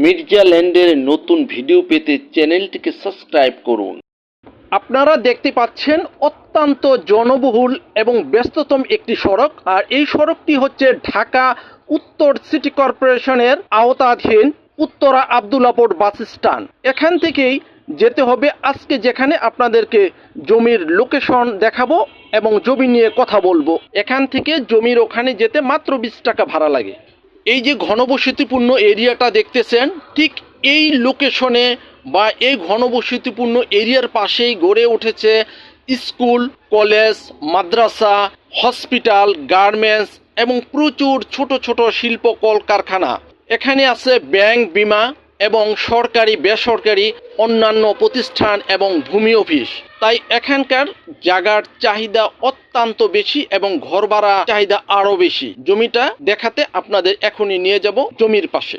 মির্জা ল্যান্ডের নতুন ভিডিও পেতে চ্যানেলটিকে সাবস্ক্রাইব করুন। আপনারা দেখতে পাচ্ছেন অত্যন্ত জনবহুল এবং ব্যস্ততম একটি সড়ক, আর এই সড়কটি হচ্ছে ঢাকা উত্তর সিটি কর্পোরেশনের আওতাধীন উত্তরা আবদুল্লাপুর বাস স্ট্যান্ড। এখান থেকেই যেতে হবে। আজকে যেখানে আপনাদেরকে জমির লোকেশন দেখাবো এবং জমি নিয়ে কথা বলব। এখান থেকে জমির ওখানে যেতে মাত্র বিশ টাকা ভাড়া লাগে। এই যে ঘনবসতিপূর্ণ এরিয়াটা দেখতেছেন, ঠিক এই লোকেশনে বা এই ঘনবসতিপূর্ণ এরিয়ার পাশেই গড়ে উঠেছে স্কুল, কলেজ, মাদ্রাসা, হসপিটাল, গার্মেন্টস এবং প্রচুর ছোট ছোট শিল্প কলকারখানা। এখানে আছে ব্যাংক, বিমা এবং সরকারি, বেসরকারি, অন্যান্য প্রতিষ্ঠান এবং ভূমি অফিস। তাই এখানকার জায়গার চাহিদা অত্যন্ত বেশি এবং ঘর ভাড়া চাহিদা আরও বেশি। জমিটা দেখাতে আপনাদের এখনই নিয়ে যাব জমির পাশে।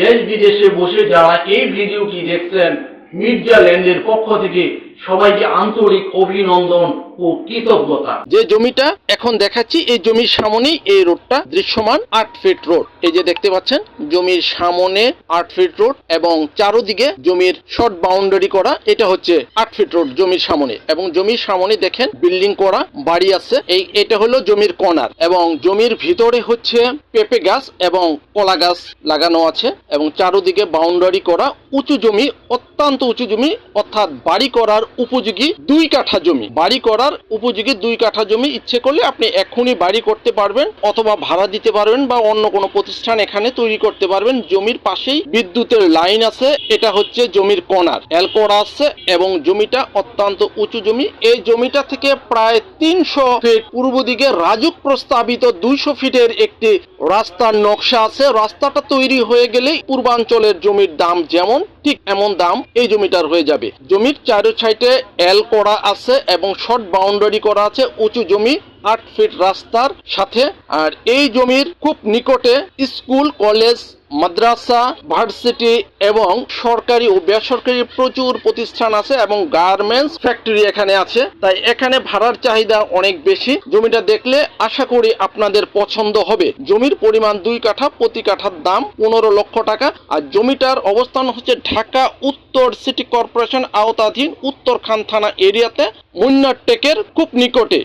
দেশ বিদেশে বসে যারা এই ভিডিওটি দেখছেন, মির্জা ল্যান্ডের পক্ষ থেকে সবাইকে আন্তরিক অভিনন্দন ও কৃতজ্ঞতা। যে জমিটা এখন দেখাচ্ছি, এই জমির সামনেই এই রোডটা দৃশ্যমান আট ফিট রোড। এই যে দেখতে পাচ্ছেন, জমির সামনে আট ফিট রোড এবং চারোদিকে জমির শর্ট বাউন্ডারি করা, এটা হচ্ছে আট ফিট রোড জমির সামনে। এবং জমির সামনে দেখেন, বিল্ডিং করা বাড়ি আছে, এই, এটা হলো জমির কর্নার। এবং জমির ভিতরে হচ্ছে পেঁপে গাছ এবং কলা গাছ লাগানো আছে এবং চারোদিকে বাউন্ডারি করা, উঁচু জমি, অত্যন্ত উঁচু জমি, অর্থাৎ বাড়ি করার উপযোগী দুই কাঠা জমি। বাড়ি করার উপযোগী দুই কাঠা জমি ইচ্ছে করলে আপনি এখনই বাড়ি করতে পারবেন অথবা ভাড়া দিতে পারবেন বা অন্য কোনো প্রতিষ্ঠান এখানে তৈরি করতে পারবেন। জমির পাশেই বিদ্যুতের লাইন আছে। এটা হচ্ছে জমির কর্নার এল করা আছে এবং জমিটা অত্যন্ত উঁচু জমি। এই জমিটা থেকে প্রায় তিনশো ফিট পূর্ব দিকে রাজুক প্রস্তাবিত দুইশো ফিটের একটি রাস্তার নকশা আছে। রাস্তাটা তৈরি হয়ে গেলেই পূর্বাঞ্চলের জমির দাম যেমন ঠিক এমন দাম? এই জমিটার হয়ে যাবে। জমির চারো সাইডে এল করা আছে এবং শর্ট বাউন্ডারি করা আছে, উঁচু জমি। আট ফিট রাস্তার সাথে। আর এই জমির খুব নিকটে স্কুল, কলেজ, মাদ্রাসা, ভার্সিটি এবং সরকারি ও বেসরকারি প্রচুর প্রতিষ্ঠান আছে এবং গার্মেন্টস ফ্যাক্টরি এখানে আছে। তাই এখানে ভাড়ার চাহিদা অনেক বেশি। জমিটা দেখলে আশা করি আপনাদের পছন্দ হবে। জমির পরিমাণ দুই কাঠা, প্রতি কাঠার দাম পনেরো লক্ষ টাকা। আর জমিটার অবস্থান হচ্ছে ঢাকা উত্তর সিটি কর্পোরেশন আওতাধীন উত্তরখান থানা এরিয়াতে, মুন্নার টেকের খুব নিকটে।